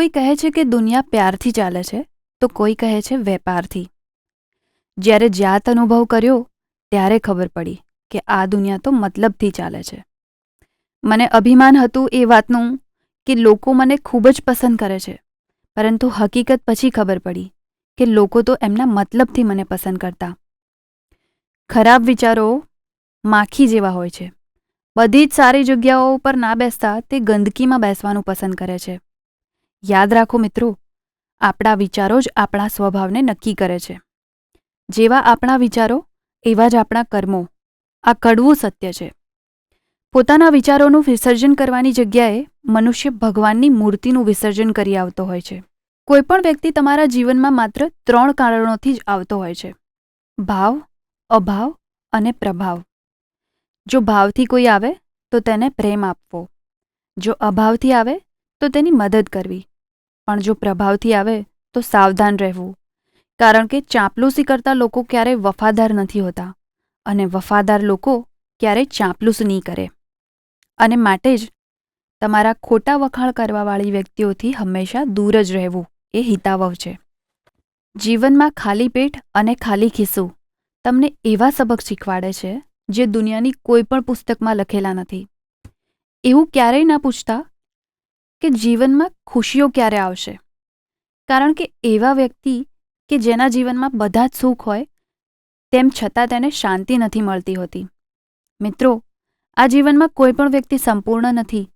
કોઈ કહે છે કે દુનિયા પ્યારથી ચાલે છે, તો કોઈ કહે છે વેપારથી. જ્યારે જાત અનુભવ કર્યો, ત્યારે ખબર પડી કે આ દુનિયા તો મતલબથી ચાલે છે. મને અભિમાન હતું એ વાતનું કે લોકો મને ખૂબ જ પસંદ કરે છે, પરંતુ હકીકત પછી ખબર પડી કે લોકો તો એમના મતલબથી મને પસંદ કરતા. ખરાબ વિચારો માખી જેવા હોય છે. બધી જ સારી જગ્યાઓ ઉપર ના બેસતા તે ગંદકીમાં બેસવાનું પસંદ કરે છે. યાદ રાખો મિત્રો, આપણા વિચારો જ આપણા સ્વભાવને નક્કી કરે છે. જેવા આપણા વિચારો, એવા જ આપણા કર્મો. આ કડવું સત્ય છે. પોતાના વિચારોનું વિસર્જન કરવાની જગ્યાએ મનુષ્ય ભગવાનની મૂર્તિનું વિસર્જન કરી આવતો હોય છે. કોઈપણ વ્યક્તિ તમારા જીવનમાં માત્ર ત્રણ કારણોથી જ આવતો હોય છે. ભાવ, અભાવ અને પ્રભાવ. જો ભાવથી કોઈ આવે, તો તેને પ્રેમ આપવો. જો અભાવથી આવે, તો તેની મદદ કરવી. પણ જો પ્રભાવથી આવે, તો સાવધાન રહેવું. કારણ કે ચાંપલૂસી કરતા લોકો ક્યારેય વફાદાર નથી હોતા અને વફાદાર લોકો ક્યારેય ચાંપલૂસ નહીં કરે. અને માટે જ તમારા ખોટા વખાણ કરવાવાળી વ્યક્તિઓથી હંમેશા દૂર જ રહેવું એ હિતાવહ છે. જીવનમાં ખાલી પેટ અને ખાલી ખિસ્સું તમને એવા સબક શીખવાડે છે, જે દુનિયાની કોઈ પણ પુસ્તકમાં લખેલા નથી. એવું ક્યારેય ના પૂછતા કે જીવનમાં ખુશીઓ ક્યારે આવશે? કારણ કે એવા વ્યક્તિ કે જેના જીવનમાં બધા જ સુખ હોય, તેમ છતાં તેને શાંતિ નથી મળતી હોતી. મિત્રો, આ જીવનમાં કોઈ પણ વ્યક્તિ સંપૂર્ણ નથી.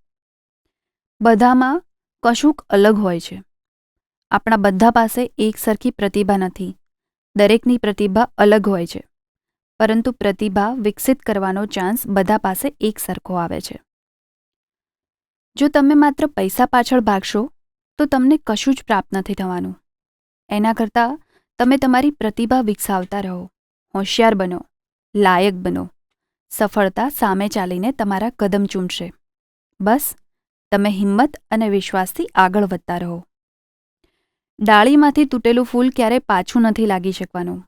બધામાં કશુંક અલગ હોય છે. આપણા બધા પાસે એક સરખી પ્રતિભા નથી. દરેકની પ્રતિભા અલગ હોય છે. પરંતુ પ્રતિભા વિકસિત કરવાનો ચાન્સ બધા પાસે એક સરખો આવે છે. જો તમે માત્ર પૈસા પાછળ ભાગશો, તો તમને કશું જ પ્રાપ્ત નથી થવાનું. એના કરતાં તમે તમારી પ્રતિભા વિકસાવતા રહો, હોશિયાર બનો, લાયક બનો. સફળતા સામે ચાલીને તમારા કદમ ચૂમશે. બસ, તમે હિંમત અને વિશ્વાસથી આગળ વધતા રહો. ડાળીમાંથી તૂટેલું ફૂલ ક્યારે પાછું નથી લાગી શકવાનું.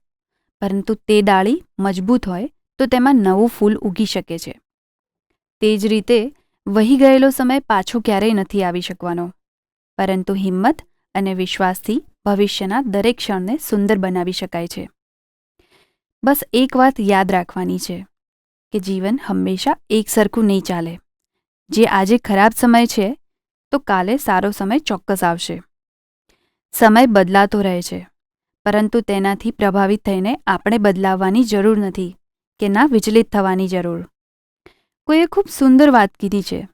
પરંતુ તે ડાળી મજબૂત હોય, તો તેમાં નવું ફૂલ ઉગી શકે છે. તે જ રીતે વહી ગયેલો સમય પાછો ક્યારેય નથી આવી શકવાનો. પરંતુ હિંમત અને વિશ્વાસથી ભવિષ્યના દરેક ક્ષણને સુંદર બનાવી શકાય છે. બસ એક વાત યાદ રાખવાની છે કે જીવન હંમેશા એકસરખું નહીં ચાલે. જે આજે ખરાબ સમય છે, તો કાલે સારો સમય ચોક્કસ આવશે. સમય બદલાતો રહે છે, પરંતુ તેનાથી પ્રભાવિત થઈને આપણે બદલાવવાની જરૂર નથી કે ના વિચલિત થવાની જરૂર. કોઈએ ખૂબ સુંદર વાત કીધી છે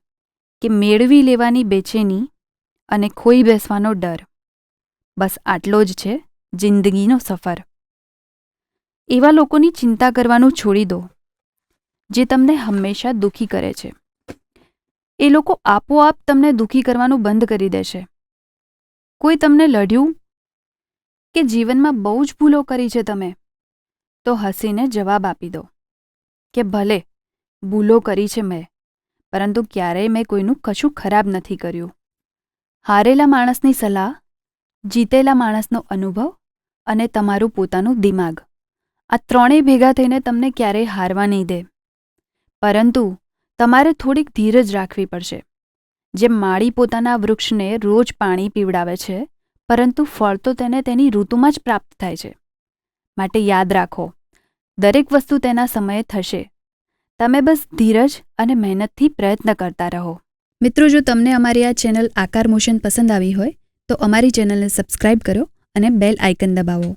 કે મેળવી લેવાની બેચેની અને ખોઈ બેસવાનો ડર. બસ આટલો જ છે જિંદગીનો સફર. એવા લોકોની ચિંતા કરવાનું છોડી દો, જે તમને હંમેશા દુઃખી કરે છે. એ લોકો આપોઆપ તમને દુઃખી કરવાનું બંધ કરી દેશે. કોઈ તમને લડ્યું કે જીવનમાં બહુ જ ભૂલો કરી છે તમે, તો હસીને જવાબ આપી દો કે ભલે ભૂલો કરી છે મેં, પરંતુ ક્યારેય મેં કોઈનું કશું ખરાબ નથી કર્યું. હારેલા માણસની સલાહ, જીતેલા માણસનો અનુભવ અને તમારું પોતાનું દિમાગ. આ ત્રણેય ભેગા થઈને તમને ક્યારેય હારવા નહીં દે. પરંતુ તમારે થોડીક ધીરજ રાખવી પડશે. જેમ માળી પોતાના વૃક્ષને રોજ પાણી પીવડાવે છે, પરંતુ ફળ તો તેને તેની ઋતુમાં જ પ્રાપ્ત થાય છે. માટે યાદ રાખો, દરેક વસ્તુ તેના સમયે થશે. તમે બસ ધીરજ અને મહેનતથી પ્રયત્ન કરતા રહો. મિત્રો, જો તમને અમારી આ ચેનલ આકાર મોશન પસંદ આવી હોય, તો અમારી ચેનલને સબસ્ક્રાઇબ કરો અને બેલ આઇકન દબાવો.